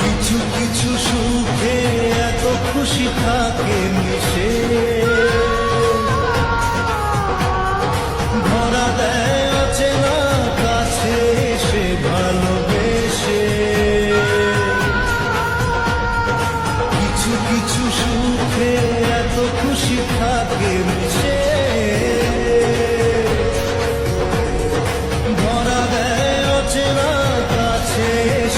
কিছু কিছু সুখে এত খুশি থাকে মিশে। কাছে কিছু কিছু সুখে এত খুশি থাকে মিশে।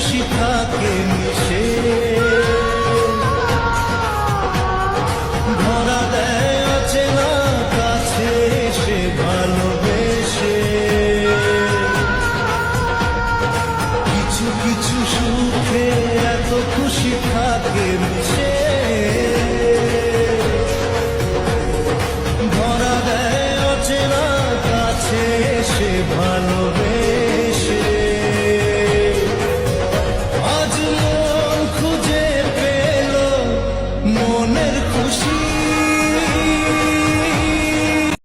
খুশি থাকে মিশে। মনের খুশি।